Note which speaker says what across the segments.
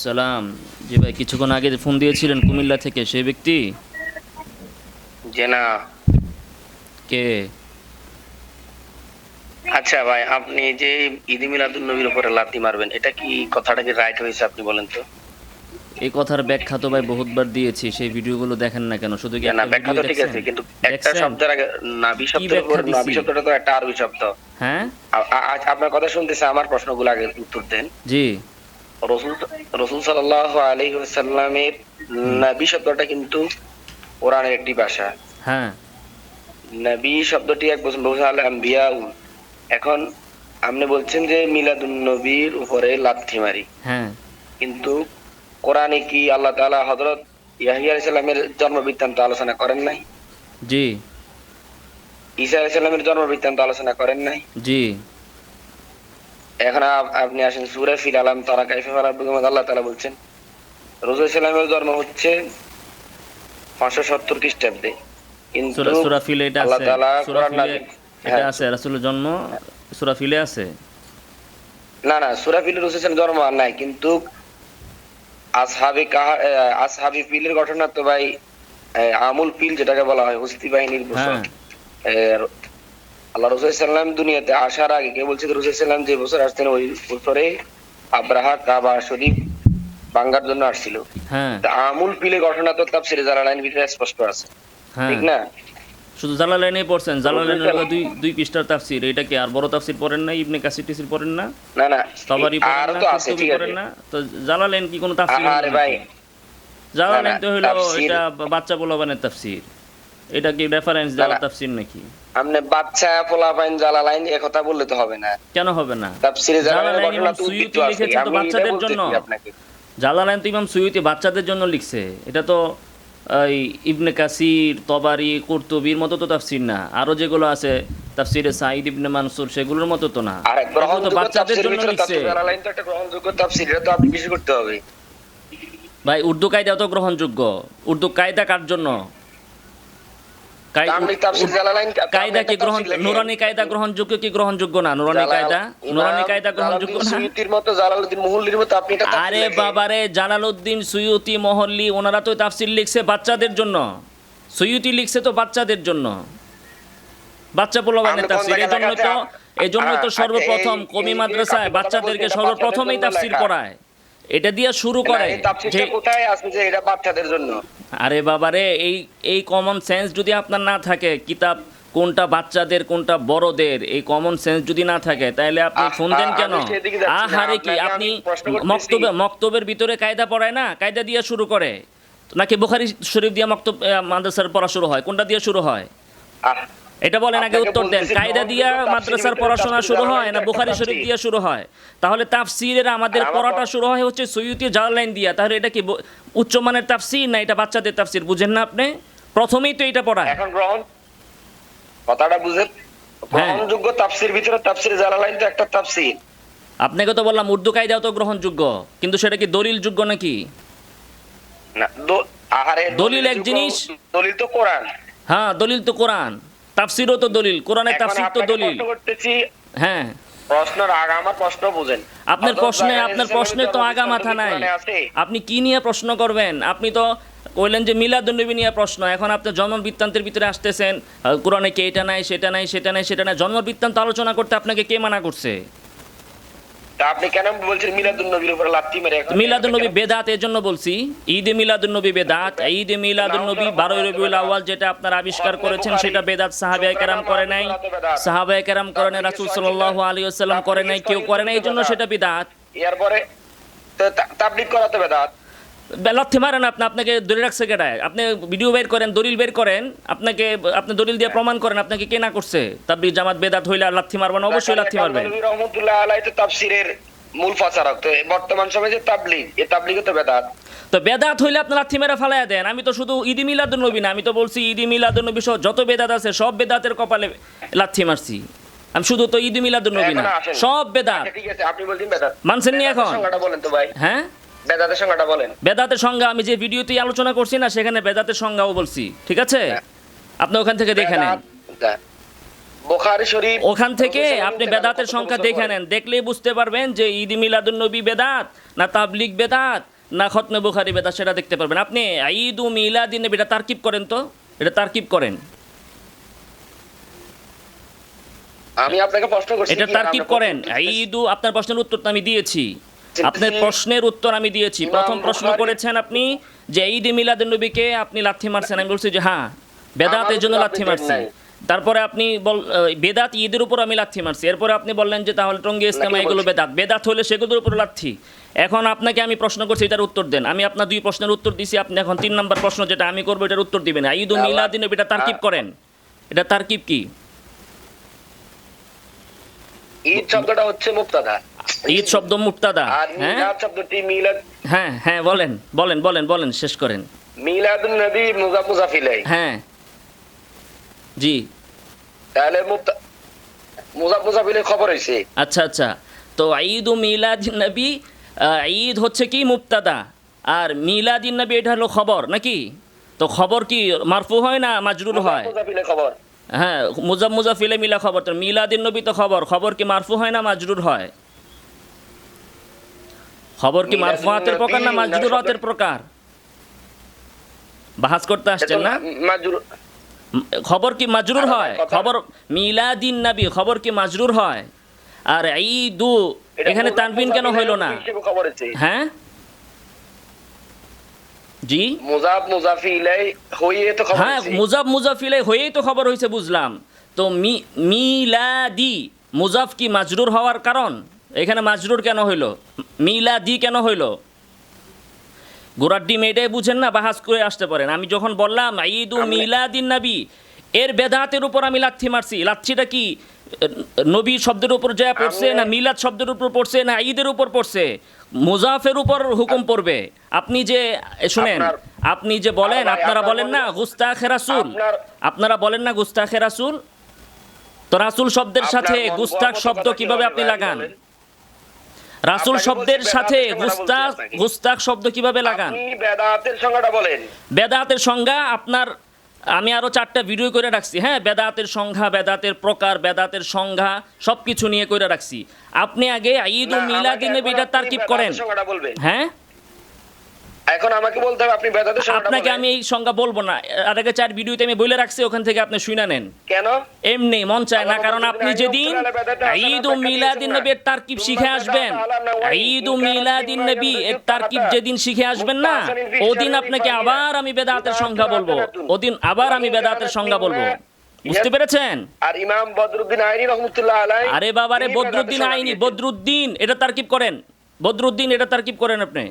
Speaker 1: সালাম। জি ভাই কিছুক্ষণ আগে ফোন দিয়েছিলেন কুমিল্লা থেকে সেই ব্যক্তি?
Speaker 2: যে না।
Speaker 1: কে?
Speaker 2: আচ্ছা ভাই আপনি যে ঈদ মিলাদুল নবীর উপরে লাথি মারবেন এটা কি কথাটা কি রাইট হয়েছে আপনি বলেন তো?
Speaker 1: এই কথার ব্যাখ্যা তো ভাই বহুতবার দিয়েছি সেই ভিডিওগুলো দেখেন না কেন? শুধু কি
Speaker 2: না ব্যাখ্যা তো ঠিক আছে কিন্তু একটা শব্দের আগে নাবি শব্দের উপর নাবি? শব্দটা তো একটা আরবি শব্দ।
Speaker 1: হ্যাঁ?
Speaker 2: আ- আ- আজ আপনার কথা শুনতেছে আমার প্রশ্নগুলো আগে উত্তর দেন।
Speaker 1: জি।
Speaker 2: রসুল সাল্লাল্লাহু আলাইহি ওয়াসাল্লামের নবী শব্দটা কিন্তু কোরআনের একটি ভাষা।
Speaker 1: হ্যাঁ।
Speaker 2: নবী শব্দটি এক বছর বহু আল আম্বিয়া এখন আপনি বলছেন যে মিলাদুন নবীর উপরে লাথি মারি।
Speaker 1: হ্যাঁ।
Speaker 2: কিন্তু কোরআনে কি আল্লাহ তাআলা হযরত ইয়াহিয়া আলাইহিস সালামের জন্ম বৃত্তান্ত আলোচনা করেন নাই?
Speaker 1: জি।
Speaker 2: ঈসা আলাইহিস সালামের জন্ম বৃত্তান্ত আলোচনা করেন নাই?
Speaker 1: জি।
Speaker 2: এখন আপনি আসেন সূরা ফিল আলাম তারা কাইফা ফালা বিকুম আল্লাহ তাআলা বলছেন রাসূল সাল্লামের জন্ম হচ্ছে 570 খ্রিস্টাব্দে। কিন্তু
Speaker 1: সূরা সূরা ফিলে এটা
Speaker 2: আল্লাহ
Speaker 1: সূরা
Speaker 2: কোরআন
Speaker 1: এটা
Speaker 2: হ্যাঁ।
Speaker 1: আছে রাসূলের জন্ম সূরা ফিলে আছে?
Speaker 2: না না সূরা ফিলের রাসূল জন্ম আর নাই কিন্তু আসহাবি কাহা আসহাবি ফিলের ঘটনা তো ভাই আমুল ফিল যেটাকে বলা হয় হস্তি বাহিনীর
Speaker 1: হ্যাঁ।
Speaker 2: আল্লাহ রসুল সাল্লাম দুনিয়াতে আসার আগে কে বলছে রসুল সাল্লাম যে বছর আসতেন ওই বছরে আব্রাহা কাবা শরীফ বাঙ্গার জন্য আসছিল।
Speaker 1: হ্যাঁ।
Speaker 2: আমুল পিলে ঘটনা তো তাফসিরে জালালাইন ভিতরে স্পষ্ট আছে।
Speaker 1: হ্যাঁ।
Speaker 2: ঠিক না?
Speaker 1: শুধু জালালাইনেই পড়ছেন জালালাইনের দুই দুই পৃষ্ঠার তাফসির এটা কি আর বড় তাফসির পড়েন না ইবনে কাসির টিসির পড়েন না?
Speaker 2: না না আর
Speaker 1: পড়েন না
Speaker 2: তো আছে ঠিক
Speaker 1: পড়েন না? তো জালালাইন কি কোনো তাফসির
Speaker 2: আরে ভাই।
Speaker 1: জালালাইন তো হলো এটা বাচ্চা পোলাপানের তাফসির। এটা কি রেফারেন্স দেওয়া। তাফসির নাকি?
Speaker 2: আপনি বাচ্চা পোলাপাইন জালালাইন এ কথা বললে তো হবে না।
Speaker 1: কেন হবে না?
Speaker 2: তাফসিরে ঘটনা
Speaker 1: ইমাম সুয়ুতি লিখেছেন তো বাচ্চাদের জন্য।
Speaker 2: আপনাকে।
Speaker 1: জালালাইন তো ইমাম সুয়ুতি বাচ্চাদের জন্য লিখছে। এটা তো এই ইবনে কাসির তবারি কুরতুবির মতো তো তাফসির না। আরও যেগুলো আছে তাফসিরে সাঈদ ইবনে মানসুর সেগুলোর মতো তো না।
Speaker 2: আর
Speaker 1: এগুলো তো বাচ্চাদের জন্য লিখছে।
Speaker 2: তো একটা গ্রহণযোগ্য তাফসির এটা তো আপনি করতে হবে।
Speaker 1: ভাই উর্দু কায়দা তো গ্রহণযোগ্য। উর্দু কায়দা কার জন্য কাই-
Speaker 2: তা আপনি তাফসির জালালাইন
Speaker 1: কায়দা কি গ্রহণ নুরানি কায়দা গ্রহণযোগ্য কি গ্রহণযোগ্য না? নুরানি কায়দা? নুরানি কায়দা গ্রহণযোগ্য না?
Speaker 2: মতো জালালউদ্দিন মুহুল্লির মতো আপনি
Speaker 1: আরে বাবারে জালালউদ্দিন সুয়ুতি মহল্লি ওনারা তো তাফসির লিখছে বাচ্চাদের জন্য। সুয়ুতি লিখছে তো বাচ্চাদের জন্য। বাচ্চা পোলাবানের তাফসির এই জন্য তো এই জন্যই তো সর্বপ্রথম কমি মাদ্রাসায় বাচ্চাদেরকে সর্বপ্রথমেই তাফসির
Speaker 2: জন্য
Speaker 1: পড়ায়। এটা দিয়ে শুরু করে
Speaker 2: এই কোথায় আছে যে এটা বাচ্চাদের জন্য?
Speaker 1: আরে বাবা রে এই এই কমন সেন্স যদি আপনার না থাকে কিতাব কোনটা বাচ্চাদের কোনটা বড়দের এই কমন সেন্স যদি না থাকে তাহলে আপনি
Speaker 2: শুনতেন
Speaker 1: ফোন দেন কেন? আহারে কি আপনি মক্তবে মক্তবের ভিতরে কায়দা পড়ায় না? কায়দা দিয়ে শুরু করে। নাকি বুখারি শরীফ দিয়ে মক্তব মাদ্রাসার পড়া শুরু হয়? কোনটা দিয়ে শুরু হয়? এটা বলেন আগে উত্তর দেন। কায়দা দিয়া মাদ্রাসার পড়াশোনা শুরু হয় না বুখারি শরীফ। দিয়ে শুরু হয়? তাহলে তাফসিরের আমাদের পড়াটা শুরু হয় হচ্ছে সৈয়দি জালালাইন দিয়া। তাহলে এটা কি ব- উচ্চমানের তাফসির না এটা বাচ্চাদের তাফসির? বুঝেন না আপনি? প্রথমেই তো এটা পড়ায়।
Speaker 2: এখন গ্রহণ? কথাটা বুঝেন?
Speaker 1: হ্যাঁ।
Speaker 2: গ্রহণযোগ্য তাফসির ভিতরে তাফসির জালালাইন তো একটা তাফসির।
Speaker 1: আপনাকে তো বললাম উর্দু কায়দাও তো গ্রহণযোগ্য। কিন্তু সেটা কি দলিল যোগ্য নাকি?
Speaker 2: না আহারে
Speaker 1: দলিল এক জিনিস।
Speaker 2: দলিল তো কোরআন।
Speaker 1: হ্যাঁ দলিল তো কোরআন। তাফসিরও তো দলিল কোরআনের তাফসির তো দলিল। হ্যাঁ।
Speaker 2: প্রশ্নের প্রশ্ন বুঝেন।
Speaker 1: আপনার প্রশ্নে আপনার প্রশ্নে তো আগা মাথা নাই। আপনি কি নিয়ে প্রশ্ন করবেন? আপনি তো কইলেন যে মিলাদুন্নবী নিয়ে প্রশ্ন এখন আপনি জন্ম বৃত্তান্তের ভিতরে আসতেছেন কোরআনে কে এটা নাই সেটা নাই সেটা নাই সেটা নাই জন্ম বৃত্তান্ত আলোচনা করতে আপনাকে কে মানা করছে?
Speaker 2: তা আপনি কেন বলছেন মিলাদুন নবীর উপরে লাত্তি মেরে এখন?
Speaker 1: মিলাদুন্নবী বেদাত এর জন্য বলছি ঈদ মিলাদুন্নবী বেদাত ঈদ মিলাদুন্নবী বারোই রবিউল আউয়াল যেটা আপনারা আবিষ্কার করেছেন সেটা বেদাত সাহাবায়ে কেরাম করে নাই। সাহাবায়ে কেরাম করে নাই রাসূল সাল্লাল্লাহু আলাইহি ওয়াসাল্লাম করে নাই কেউ করে নাই এই জন্য সেটা বিদাত।
Speaker 2: এরপরে তাবলীগ করাতে বেদাত।
Speaker 1: লাথি মারেন আপনি আপনাকে ধরে রাখছে কেটায় আপনি ভিডিও বের করেন দলিল বের করেন আপনাকে আপনি দলিল দিয়ে প্রমাণ করেন আপনাকে কে না করছে? তাবলিগ জামাত বেদাত হইলে লাথি মারবেন অবশ্যই লাথি মারবেন।
Speaker 2: রহমতুল্লাহ আলাই তো তাফসিরের মূল ফাসারক। তো বর্তমান সময়ে যে তাবলীগ এই তাবলীগও তো বেদাত।
Speaker 1: তো বেদাত হইলে আপনি লাথি মেরে ফালাইয়া দেন। আমি তো শুধু ঈদি মিলাদুন নবী না আমি তো বলছি ঈদি মিলাদুন নবী সহ যত বেদাত আছে সব বেদাতের কপালে লাথি মারছি। আমি শুধু তো ঈদি মিলাদুন নবী না সব বেদাত।
Speaker 2: আচ্ছা, ঠিক আছে আপনি বলছেন বেদাত।
Speaker 1: মানছেন নি এখন?
Speaker 2: বলেন তো ভাই।
Speaker 1: হ্যাঁ?
Speaker 2: বেদাতের সংজ্ঞাটা বলেন।
Speaker 1: বেদাতের সংজ্ঞা আমি যে ভিডিওতে আলোচনা করছি না সেখানে বেদাতের সংজ্ঞাও বলছি ঠিক আছে? আপনি ওখান থেকে দেখে নেন।
Speaker 2: শরীফ
Speaker 1: ওখান থেকে আপনি বেদাতের সংখ্যা দেখে নেন। দেখলেই বুঝতে পারবেন যে ঈদ মিলাদুন নবী বেদাত না তাবলিগ বেদাত না খতনে বুখারি বেদাত সেটা দেখতে পারবেন। আপনি ঈদ মিলাদিন নবী এটা তারকিব করেন তো? এটা তারকিব করেন।
Speaker 2: আমি আপনাকে প্রশ্ন করছি
Speaker 1: এটা তারকিব করেন। ঈদ আপনার প্রশ্নের উত্তর তো আমি দিয়েছি। আপনার প্রশ্নের উত্তর আমি দিয়েছি। প্রথম প্রশ্ন করেছেন আপনি যে ঈদ মিলাদুন নবীকে আপনি লাথি মারছেন। আমি বলছি যে হ্যাঁ বেদাতের জন্য লাথি মারছি তারপরে আপনি বল বেদাত ঈদের উপর আমি লাথি মারছি। এরপরে আপনি বললেন যে তাহলে টঙ্গি ইসলাম এগুলো বেদাত। বেদাত হলে সেগুলোর উপর লাথি। এখন আপনাকে আমি প্রশ্ন করছি এটার উত্তর দেন। আমি আপনার দুই প্রশ্নের উত্তর দিছি। আপনি এখন তিন নম্বর প্রশ্ন যেটা আমি করব এটার উত্তর দিবেন। ঈদ ও
Speaker 2: আল্লাহ-
Speaker 1: মিলাদিন এটা তারকিব করেন। এটা তারকিব কি?
Speaker 2: ঈদ শব্দটা হচ্ছে মুক্তাদা
Speaker 1: ঈদ শব্দ মুক্তাদা হ্যাঁ?
Speaker 2: শব্দটি মিলাদ
Speaker 1: হ্যাঁ হ্যাঁ বলেন বলেন বলেন বলেন শেষ করেন।
Speaker 2: মিলাদুন নবী মুজাফ মুজাফিলাই
Speaker 1: হ্যাঁ। জি।
Speaker 2: তাহলে মুক্তা খবর হয়েছে
Speaker 1: আচ্ছা আচ্ছা। তো ঈদ মিলাদ নবী ঈদ হচ্ছে কি মুক্তাদা? আর মিলাদিন নবী এটা হলো খবর নাকি? তো খবর কি মারফু হয় না মাজরুর হয়?
Speaker 2: খবর।
Speaker 1: হ্যাঁ মুজাব মুজাফিলে মিলা খবর তো মিলাদিন নবী তো খবর খবর কি মারফু হয় না মাজরুর হয়? খবর কি মারফুয়াতের প্রকার না? মাজরুরাতের
Speaker 2: শব্দ-
Speaker 1: প্রকার? বাহাস করতে আসছেন না? খবর কি মাজরুর হয়? খবর মিলাদিন নবী খবর কি মাজরুর হয়? আর ঈদু এখানে তানবিন কেন হইল না? হ্যাঁ? জি?
Speaker 2: মুজাফ মুজাফিলাই হইয়ে তো খবর
Speaker 1: হ্যাঁ মুজাব মুজাফিলে হয়েই তো খবর হয়েছে বুঝলাম। তো মিলাদি মুজাফ কি মাজরুর হওয়ার কারণ? এখানে মাজরুর কেন হইল? মিলাদি কেন হইল? গোড়ার ডিম এটাই বুঝেন না বাহাস করে আসতে পারেন। আমি যখন বললাম ঈদ মিলাদিন নবী এর বেদাতের উপর আমি লাথি মারছি। লাথিটা কি? নবী শব্দের উপর যা পড়ছে না মিলাদ শব্দের উপর পড়ছে না ঈদের উপর পড়ছে? মুজাফের উপর হুকুম পড়বে। আপনি যে শুনেন আপনি যে বলেন আপনারা বলেন না
Speaker 2: বলুন-
Speaker 1: গুস্তাখে রাসুল
Speaker 2: আপনারা
Speaker 1: বলেন না গুস্তাখে রাসুল তো রাসুল শব্দের সাথে গুস্তাখ শব্দ কীভাবে আপনি লাগান? রাসুল শব্দের সাথে গুস্তাখ গুস্তাখ শব্দ কীভাবে লাগান?
Speaker 2: বেদাতের সংজ্ঞাটা বলেন।
Speaker 1: বেদাতের সংজ্ঞা আপনার আমি আরও চারটা ভিডিও করে রাখছি হ্যাঁ? বেদাতের সংজ্ঞা বেদাতের প্রকার বেদাতের সংজ্ঞা সব কিছু নিয়ে করে রাখছি। আপনি আগে ঈদ ও মিলাদ
Speaker 2: আমাকে
Speaker 1: তারকিব করেন। হ্যাঁ?
Speaker 2: এখন আমাকে বলতে হবে আপনি বেদাতের
Speaker 1: আপনাকে আমি এই সংজ্ঞা বলব না। আর আগে চার ভিডিওতে আমি বলে রাখছি ওখান থেকে আপনি শুনে নেন।
Speaker 2: কেন?
Speaker 1: এমনি মন চায় না কারণ আপনি যেদিন ঈদ ও
Speaker 2: ব্যাখ্যা
Speaker 1: মিলাদিন
Speaker 2: দিয়েছেন না।
Speaker 1: তারকিব শিখে আসবেন। ঈদ ও মিলাদিন নবী এর তারকিব যেদিন শিখে আসবেন না ওদিন আপনাকে আবার আমি বেদাতের সংজ্ঞা বলব। ওদিন আবার আমি বেদাতের সংজ্ঞা বলব। বুঝতে পেরেছেন?
Speaker 2: আর ইমাম বদরুদ্দিন আইনি রহমতুল্লাহ আলাই
Speaker 1: আরে বাবারে বদরুদ্দিন আইনি। বদরুদ্দিন এটা তারকিব করেন। বদরুদ্দিন এটা তারকিব করেন আপনি।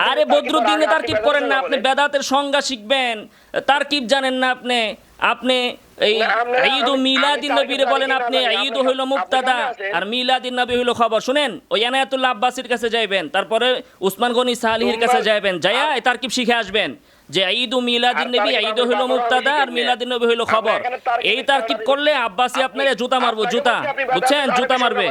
Speaker 2: আর বদরুদ্দিন
Speaker 1: তারকিব করেন না আপনি বেদাতের সংজ্ঞা শিখবেন। তারকিব জানেন না আপনি। আপনি এই ঈদ মিলাদিন নবীরে বলেন আপনি ঈদ হইল মুক্তাদা আর মিলাদিন নবী হইল খবর। শুনেন ওই এনায়াতুল্লাহ আব্বাসির কাছে যাইবেন তারপরে উসমান গনি সালিহির কাছে যাইবেন যাইয়া তারকিব শিখে আসবেন যে ঈদ ও মিলাদিন নবী ঈদ হইল মুক্তাদা আর মিলাদিন নবী হইল খবর। এই তারকিব করলে আব্বাসি
Speaker 2: আপনি-
Speaker 1: আপনারে জুতা মারবো জুতা। বুঝছেন? জুতা মারবে।